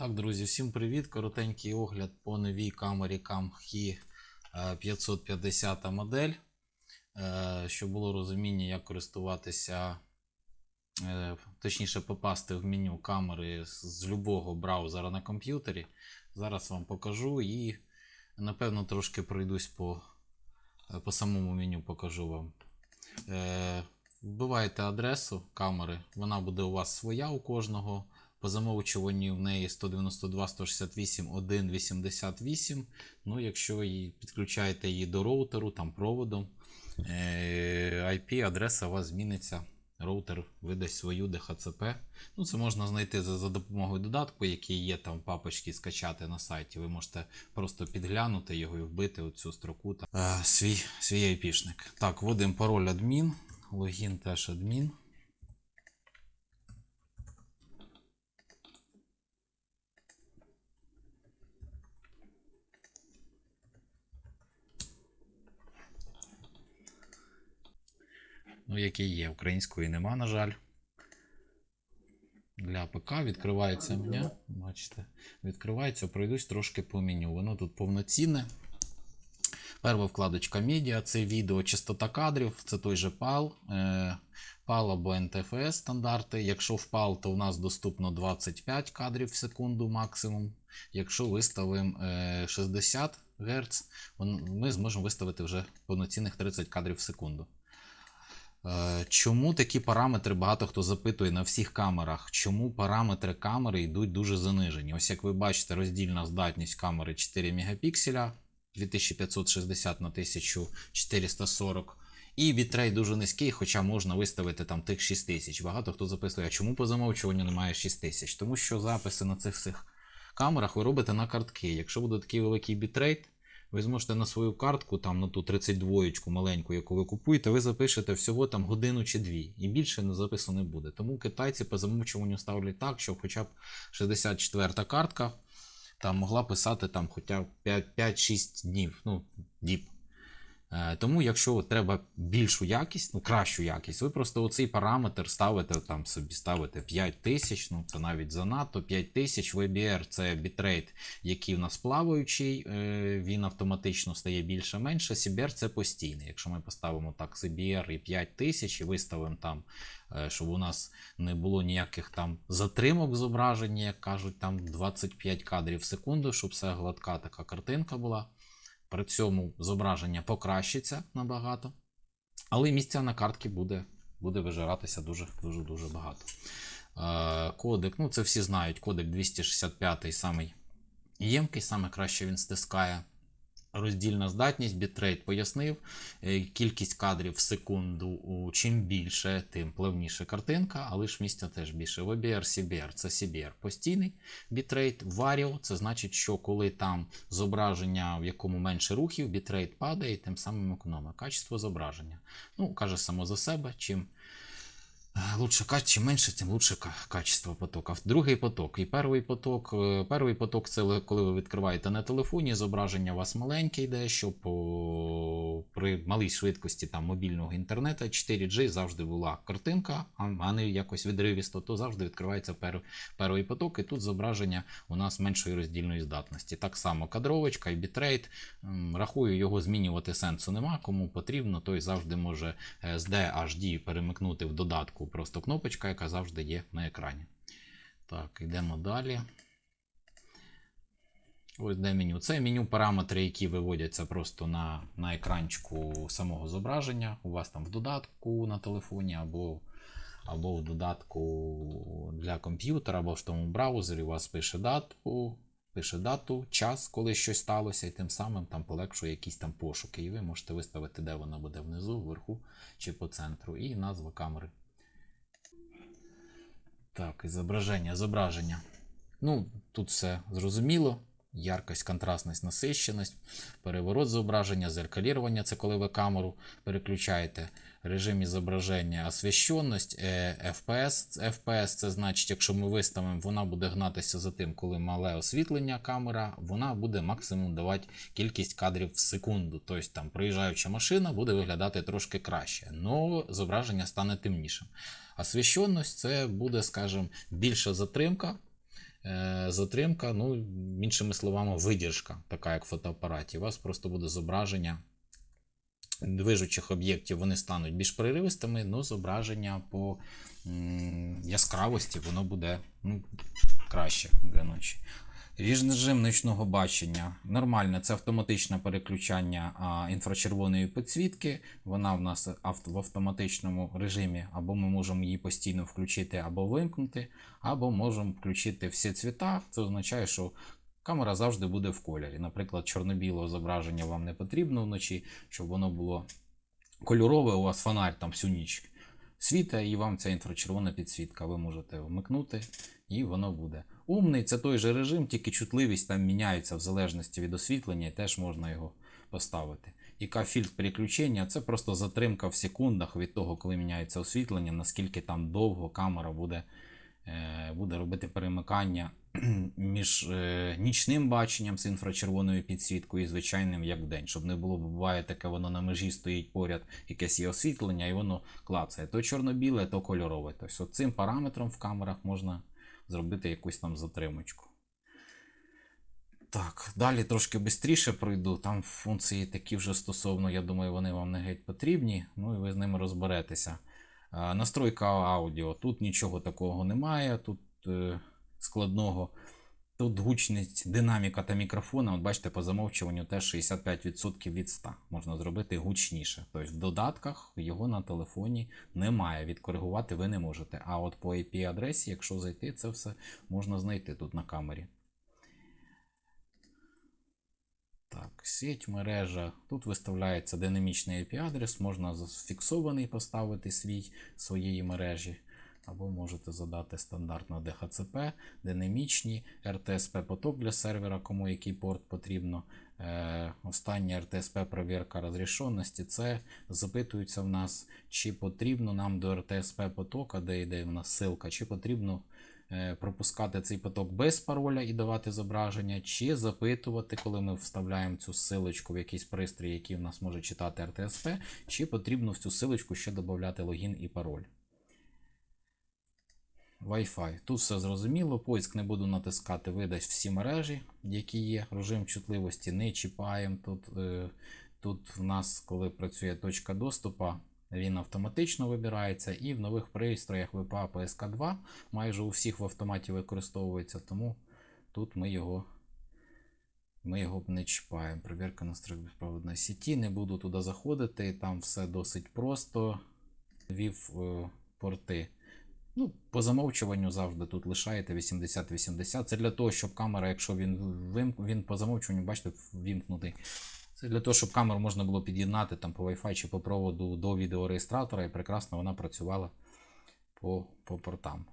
Так, друзі, всім привіт! Коротенький огляд по новій камері CamHi 550 модель. Е, Щоб було розуміння, як користуватися, е, точніше попасти в меню камери з любого браузера на комп'ютері. Зараз вам покажу і напевно трошки пройдусь по, е, по самому меню, покажу вам. Е, Вбиваєте адресу камери, вона буде у вас своя у кожного. По замовчуванню в неї 192 168 188. Ну, якщо її підключаєте її до роутеру, там проводом, е, IP-адреса у вас зміниться. Роутер видасть свою DHCP. Ну, це можна знайти за, за допомогою додатку, який є там в папочці, скачати на сайті. Ви можете просто підглянути його і вбити у цю строку. Там, е, свій, свій IP-шник. Так, вводимо пароль адмін, логін теж адмін. Ну, який є. Української нема, на жаль. Для ПК відкривається меню. Бачите, відкривається, пройдусь трошки по меню. Воно тут повноцінне. Перша вкладочка медіа це відео, частота кадрів, це той же PAL, е, PAL або NTFS стандарти. Якщо в PAL, то у нас доступно 25 кадрів в секунду максимум. Якщо виставимо е, 60 Гц, ми зможемо виставити вже повноцінних 30 кадрів в секунду. Е, Чому такі параметри багато хто запитує на всіх камерах? Чому параметри камери йдуть дуже занижені? Ось як ви бачите, роздільна здатність камери 4 мегапікселя 2560 на 1440. І бітрейт дуже низький, хоча можна виставити там тих 6000. Багато хто записує, а чому по замовчуванню немає 6000? Тому що записи на цих всіх камерах ви робите на картки. Якщо буде такий великий бітрейт, ви зможете на свою картку, там на ту 32 маленьку, яку ви купуєте, ви запишете всього там годину чи дві. І більше не запису не буде. Тому китайці по замовчуванню ставлять так, щоб хоча б 64 картка там могла писати там хоча б 5-6 днів. Ну, діб. Е, Тому, якщо треба більшу якість, ну кращу якість, ви просто оцей параметр ставите там собі ставите 5000, ну це навіть занадто. 5000 VBR це бітрейт, який в нас плаваючий, е, він автоматично стає більше-менше. CBR це постійний. Якщо ми поставимо так CBR і 5000 і виставимо там, е, щоб у нас не було ніяких там затримок зображення, як кажуть, там 25 кадрів в секунду, щоб все гладка така картинка була. При цьому зображення покращиться набагато, але місця на картці буде буде вижиратися дуже-дуже дуже багато. Е, Кодек, ну це всі знають, кодек 265 самий ємкий, саме краще він стискає. Роздільна здатність, бітрейт пояснив. Е, Кількість кадрів в секунду чим більше, тим плавніше картинка, але ж місця теж більше. VBR, CBR це CBR постійний бітрейт. Vario це значить, що коли там зображення, в якому менше рухів, бітрейт падає, і тим самим економить. Качество зображення. Ну, каже само за себе, чим лучше ка- чим менше, тим лучше качество потока. Другий поток і перший поток. е, Перший поток це ли- коли ви відкриваєте на телефоні, зображення у вас маленьке йде, щоб при малій швидкості там, мобільного інтернету 4G завжди була картинка, а а не якось відривісто, то завжди відкривається пер, перший поток, і тут зображення у нас меншої роздільної здатності. Так само кадровочка і бітрейт. Рахую, його змінювати сенсу нема. Кому потрібно, той завжди може е, з D-HD перемикнути в додатку просто кнопочка, яка завжди є на екрані. Так, йдемо далі. Ось де меню. Це меню параметри, які виводяться просто на, на екранчику самого зображення. У вас там в додатку на телефоні, або, або в додатку для комп'ютера, або в тому браузері у вас пише дату, пише дату, час, коли щось сталося, і тим самим там полегшує якісь там пошуки. І ви можете виставити, де вона буде внизу, вверху чи по центру, і назва камери. Так, і зображення, зображення. Ну, тут все зрозуміло. Яркость, контрастність, насищеність, переворот зображення, зеркалірування це коли ви камеру переключаєте. Режим зображення, освіщеність, е, FPS. FPS це значить, якщо ми виставимо, вона буде гнатися за тим, коли мале освітлення камера, вона буде максимум давати кількість кадрів в секунду. Тобто там проїжджаюча машина буде виглядати трошки краще, але зображення стане темнішим. Освіщеність це буде, скажімо, більша затримка. Е, затримка, ну, іншими словами, видіржка, така як фотоапараті. У вас просто буде зображення движучих об'єктів, вони стануть більш переривистими, але зображення по яскравості воно буде ну, краще для ночі. Режим ночного бачення. Нормально, це автоматичне переключання а, інфрачервоної підсвітки. Вона в нас авт- в автоматичному режимі, або ми можемо її постійно включити або вимкнути, або можемо включити всі цвіта. Це означає, що камера завжди буде в кольорі. Наприклад, чорно-білого зображення вам не потрібно вночі, щоб воно було кольорове, у вас фонарь там всю ніч світа, і вам ця інфрачервона підсвітка. Ви можете вмикнути, і воно буде. Умний це той же режим, тільки чутливість там міняється в залежності від освітлення, і теж можна його поставити. І фільтр переключення це просто затримка в секундах від того, коли міняється освітлення, наскільки там довго камера буде, е, буде робити перемикання між е, нічним баченням з інфрачервоною підсвіткою і звичайним як вдень. Щоб не було, буває таке, воно на межі стоїть поряд, якесь є освітлення, і воно клацає. То чорно-біле, то кольорове. Тобто цим параметром в камерах можна зробити якусь там затримочку. Так, далі трошки швидше пройду. Там функції такі вже стосовно, я думаю, вони вам не геть потрібні. Ну і ви з ними розберетеся. Настройка аудіо. Тут нічого такого немає, тут е, складного. Тут гучність, динаміка та мікрофона, от бачите, по замовчуванню теж 65% від 100. Можна зробити гучніше. Тобто в додатках його на телефоні немає. Відкоригувати ви не можете. А от по IP-адресі, якщо зайти, це все можна знайти тут на камері. Так, сеть, мережа. Тут виставляється динамічний IP-адрес, можна зафіксований поставити свій своєї мережі Або можете задати стандартно DHCP, динамічні, RTSP поток для сервера, кому який порт потрібно. Е, остання RTSP перевірка розрішеності. Це запитується в нас, чи потрібно нам до RTSP потока, де йде в нас ссылка, чи потрібно е, пропускати цей поток без пароля і давати зображення, чи запитувати, коли ми вставляємо цю ссылочку в якийсь пристрій, який в нас може читати RTSP, чи потрібно в цю ссылочку ще додати логін і пароль. Wi-Fi. Тут все зрозуміло. Поиск не буду натискати, видасть всі мережі, які є. Режим чутливості не чіпаємо. Тут, е, тут в нас, коли працює точка доступу, він автоматично вибирається. І в нових пристроях VPA PSK 2 майже у всіх в автоматі використовується, тому тут ми його. Ми його не чіпаємо. Перевірка настройок безпроводної сіті. Не буду туди заходити. Там все досить просто. Вів е, порти. Ну, по замовчуванню завжди тут лишаєте 80-80. Це для того, щоб камера, якщо він вим... він по замовчуванню, бачите, вімкнутий. Це для того, щоб камеру можна було під'єднати там по Wi-Fi чи по проводу до відеореєстратора, і прекрасно вона працювала по, по портам.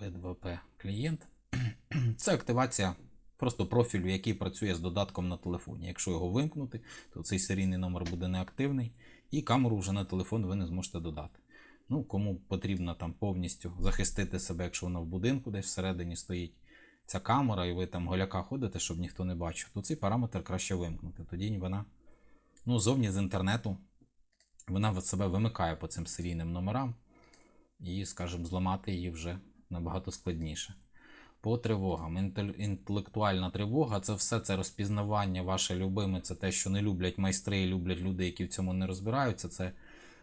P2P клієнт. Це активація просто профілю, який працює з додатком на телефоні. Якщо його вимкнути, то цей серійний номер буде неактивний, і камеру вже на телефон ви не зможете додати. Ну, Кому потрібно там повністю захистити себе, якщо вона в будинку десь всередині стоїть ця камера, і ви там голяка ходите, щоб ніхто не бачив, то цей параметр краще вимкнути. Тоді вона ну, зовні з інтернету вона себе вимикає по цим серійним номерам, і, скажімо, зламати її вже набагато складніше. По тривогам. Інтелектуальна тривога це все це розпізнавання ваше любиме, це те, що не люблять майстри і люблять люди, які в цьому не розбираються. Це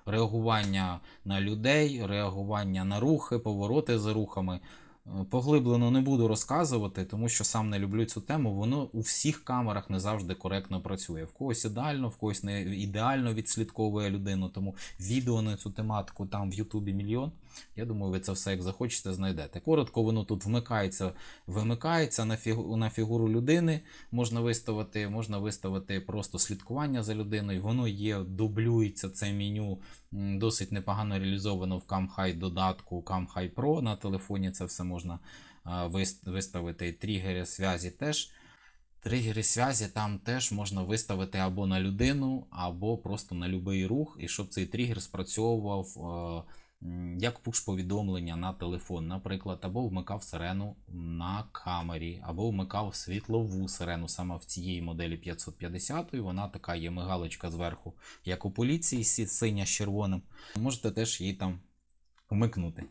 реагування на людей, реагування на рухи, повороти за рухами. Е, Поглиблено не буду розказувати, тому що сам не люблю цю тему. Воно у всіх камерах не завжди коректно працює. В когось ідеально, в когось не ідеально відслідковує людину. Тому відео на цю тематику там в Ютубі мільйон. Я думаю, ви це все як захочете, знайдете. Коротко, воно тут вмикається, вимикається на фігу, на фігуру людини. Можна виставити, можна виставити просто слідкування за людиною. Воно є, дублюється це меню. Досить непогано реалізовано в CamHi додатку CamHi Pro на телефоні. Це все можна виставити. Тригери зв'язі теж. Тригери зв'язі там теж можна виставити або на людину, або просто на будь-який рух, і щоб цей тригер спрацьовував як пуш-повідомлення на телефон, наприклад, або вмикав сирену на камері, або вмикав світлову сирену саме в цієї моделі 550. Вона така є мигалочка зверху, як у поліції, синя з червоним. Можете теж її там вмикнути.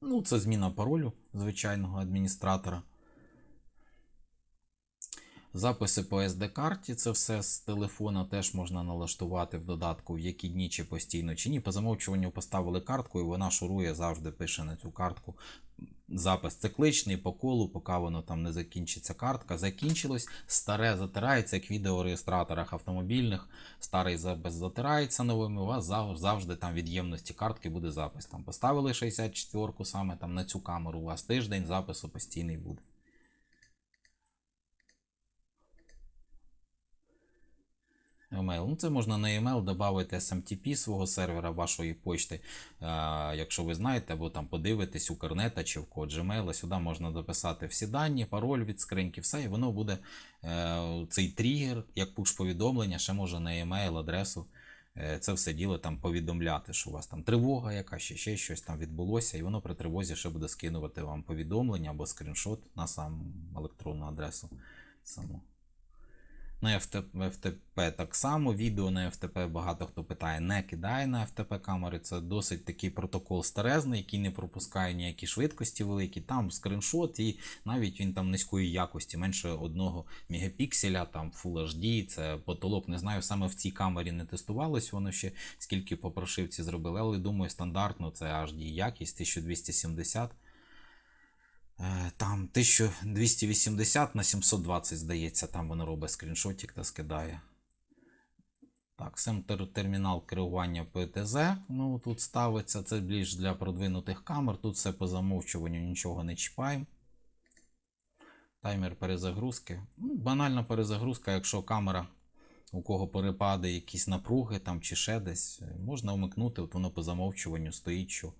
Ну, це зміна паролю звичайного адміністратора. Записи по SD-карті, це все з телефона теж можна налаштувати в додатку, в які дні чи постійно чи ні. По замовчуванню поставили картку, і вона шурує, завжди пише на цю картку. Запис цикличний по колу, поки воно там не закінчиться картка. Закінчилось, старе затирається, як в відеореєстраторах автомобільних. Старий запис затирається новим, у вас завжди там від ємності картки буде запис. Там поставили 64-ку саме там на цю камеру, у вас тиждень запису постійний буде. Email. Ну, це можна на email додати SMTP свого сервера вашої почти. Е, якщо ви знаєте, або там подивитесь у Кернета чи в код Gmail, сюди можна дописати всі дані, пароль від скриньки, все, і воно буде е, цей тригер, як пуш-повідомлення, ще може на email адресу. е, Це все діло там повідомляти, що у вас там тривога яка, ще, ще щось там відбулося, і воно при тривозі ще буде скинувати вам повідомлення або скріншот на саму електронну адресу. Саму. На FTP, FTP так само. Відео на FTP багато хто питає, не кидає на FTP камери. Це досить такий протокол старезний, який не пропускає ніякі швидкості великі. Там скріншот, і навіть він там низької якості, менше 1 мегапікселя, там Full HD, це потолок. Не знаю, саме в цій камері не тестувалось воно ще, скільки по прошивці зробили, але думаю, стандартно це HD якість 1270. Е, Там 1280 на 720, здається, там воно робить скріншотик та скидає. Так, сам термінал керування PTZ. Ну, тут ставиться, це більш для продвинутих камер. Тут все по замовчуванню нічого не чіпаємо. Таймер перезагрузки. Ну, банальна перезагрузка, якщо камера, у кого перепади якісь напруги там чи ще десь, можна вмикнути, от воно по замовчуванню стоїть, що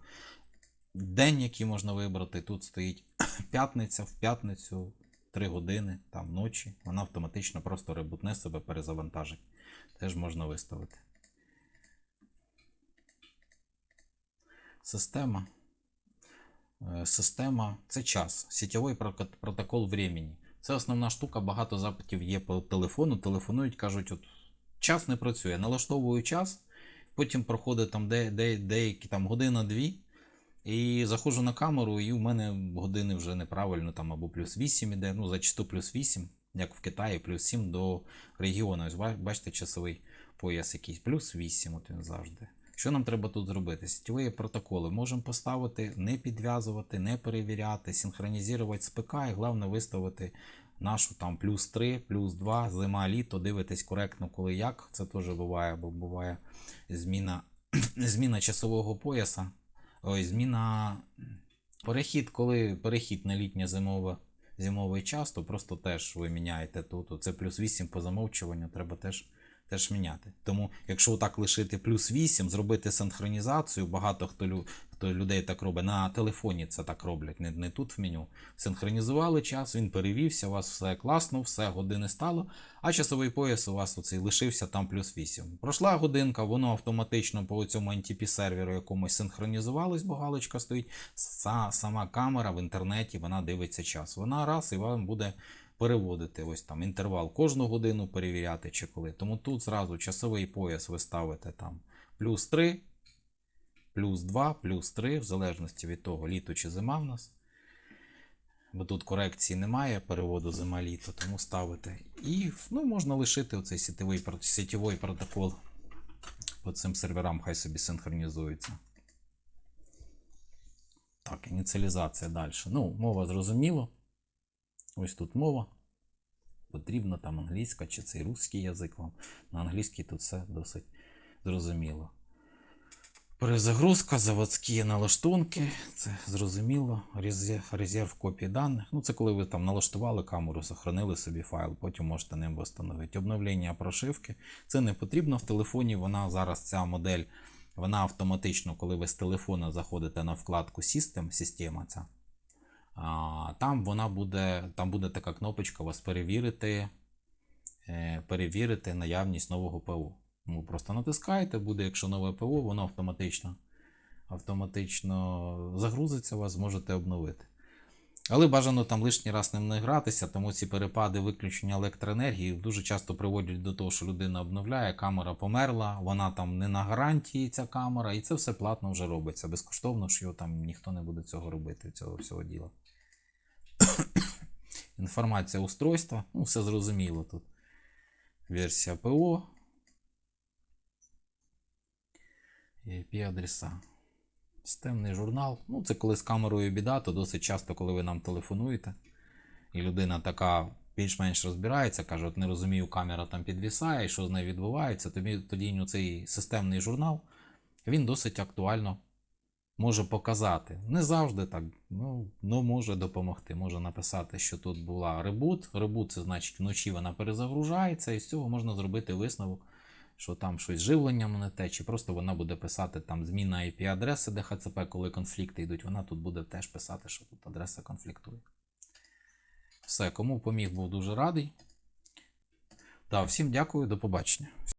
День, який можна вибрати, тут стоїть п'ятниця, в п'ятницю 3 години, там ночі. Вона автоматично просто ребутне себе перезавантажить. Теж можна виставити. Система. Е, Система це час. Сітєвий протокол времени. Це основна штука. Багато запитів є по телефону. Телефонують, кажуть, от час не працює. Налаштовую час, потім проходить там де, де, деякі там година-дві. І заходжу на камеру, і у мене години вже неправильно, там або плюс 8 іде, ну зачасту плюс 8, як в Китаї, плюс 7 до регіону. Ось бачите, часовий пояс якийсь, плюс 8, от він завжди. Що нам треба тут зробити? Сітєві протоколи можемо поставити, не підв'язувати, не перевіряти, синхронізувати з ПК і головне виставити нашу там плюс 3, плюс 2, зима, літо, дивитись коректно, коли як. Це теж буває, бо буває зміна, зміна часового пояса. Ой, зміна. Перехід, коли перехід на літнє зимове, зимовий час, то просто теж ви міняєте тут. Це плюс 8 по замовчуванню, треба теж, теж міняти. Тому, якщо так лишити плюс 8, зробити синхронізацію, багато хто, хто людей так робить, на телефоні це так роблять, не, не тут в меню. Синхронізували час, він перевівся, у вас все класно, все години стало, а часовий пояс у вас оцей лишився там плюс 8. Пройшла годинка, воно автоматично по цьому NTP серверу якомусь синхронізувалось, бо галочка стоїть. Са- сама камера в інтернеті вона дивиться час. Вона раз і вам буде переводити ось там інтервал кожну годину перевіряти чи коли. Тому тут зразу часовий пояс ви ставите там плюс 3, плюс 2, плюс 3, в залежності від того, літо чи зима в нас. Бо тут корекції немає переводу зима-літо, тому ставите. І ну, можна лишити оцей сітєвий, сітєвий протокол по цим серверам, хай собі синхронізується. Так, ініціалізація далі. Ну, мова зрозуміло. Ось тут мова. Потрібна там англійська чи цей русський язик вам. На англійській тут все досить зрозуміло. Перезагрузка, заводські налаштунки, це зрозуміло. Резерв, копій даних. Ну, це коли ви там налаштували камеру, сохранили собі файл, потім можете ним встановити. Обновлення прошивки. Це не потрібно в телефоні. Вона зараз ця модель, вона автоматично, коли ви з телефона заходите на вкладку System, система ця. Там вона буде, там буде така кнопочка вас перевірити, е, перевірити наявність нового ПО. Ну, просто натискаєте, буде, якщо нове ПО, воно автоматично, автоматично загрузиться, вас зможете обновити. Але бажано там лишній раз ним не гратися, тому ці перепади виключення електроенергії дуже часто приводять до того, що людина обновляє, камера померла, вона там не на гарантії, ця камера, і це все платно вже робиться. Безкоштовно ж його там ніхто не буде цього робити, цього всього діла. Інформація устройства, ну, все зрозуміло тут. Версія ПО. І IP-адреса. Системний журнал. Ну, це коли з камерою біда, то досить часто, коли ви нам телефонуєте, і людина така більш-менш розбирається, каже, от не розумію, камера там підвісає, що з нею відбувається, тоді, тоді цей системний журнал він досить актуально може показати. Не завжди так, ну, ну може допомогти. Може написати, що тут була ребут. Ребут це значить вночі вона перезагружається, і з цього можна зробити висновок, що там щось живленням не те, чи просто вона буде писати там зміна IP-адреси ДХЦП, коли конфлікти йдуть, вона тут буде теж писати, що тут адреса конфліктує. Все, кому поміг, був дуже радий. Да, всім дякую, до побачення.